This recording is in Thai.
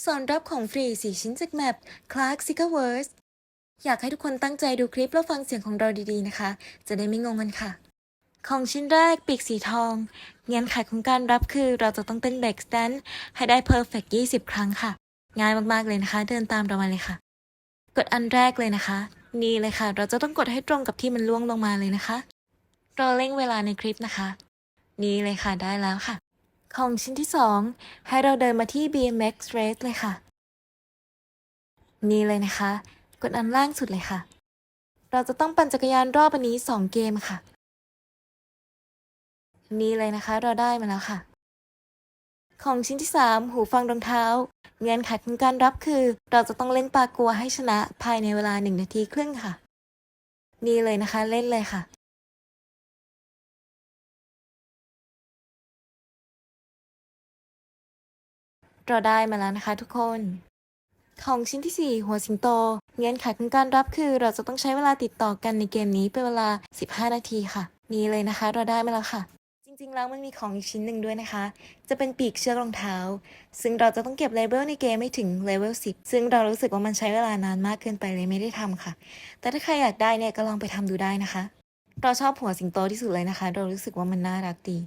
ส่วนรับของฟรี 4 ชิ้นจากแมป Clark s i c a w o r s อยากให้ทุกคนตั้งใจดูคลิปแล้วฟังเสียงของเราดีๆนะคะ จะได้ไม่งงกันค่ะ ของชิ้นแรกปีกสีทองเงื่อนไขของการรับคือเราจะต้องเต้นเบรกสแตนให้ได้ perfect 20 ครั้งค่ะ ง่ายมากๆเลยนะคะ เดินตามเรามาเลยค่ะ กดอันแรกเลยนะคะ นี่เลยค่ะ เราจะต้องกดให้ตรงกับที่มันล่วงลงมาเลยนะคะเราเร่งเวลาในคลิปนะคะ นี่เลยค่ะได้แล้วค่ะ ของชิ้นที่สองให้เราเดินมาที่ BMX Race เลยค่ะ นี่เลยนะคะ กดอันล่างสุดเลยค่ะ เราจะต้องปั่นจักรยานรอบอันนี้ 2 เกมค่ะ นี่เลยนะคะเราได้มาแล้วค่ะ ของชิ้นที่ 3 หูฟังรองเท้า เงื่อนไขของการรับคือ เราจะต้องเล่นปากัวให้ชนะภายในเวลา 1 นาทีครึ่งค่ะ นี่เลยนะคะเล่นเลยค่ะ เราได้มาแล้วนะคะทุกคน ของชิ้นที่ 4 หัวสิงโต เงื่อนไขของการรับคือ เราจะต้องใช้เวลาติดต่อกันในเกมนี้เป็นเวลา 15 นาทีค่ะ นี่เลยนะคะ เราได้มาแล้วค่ะ จริงๆแล้วมันมีของอีกชิ้นหนึ่งด้วยนะคะ จะเป็นปีกเชือกรองเท้า ซึ่งเราจะต้องเก็บเลเวลในเกมให้ถึงเลเวล10 ซึ่งเรารู้สึกว่ามันใช้เวลานานมากเกินไปเลยไม่ได้ทำค่ะ แต่ถ้าใครอยากได้เนี่ยก็ลองไปทำดูได้นะคะ เราชอบหัวสิงโตที่สุดเลยนะคะ เรารู้สึกว่ามันน่ารักดี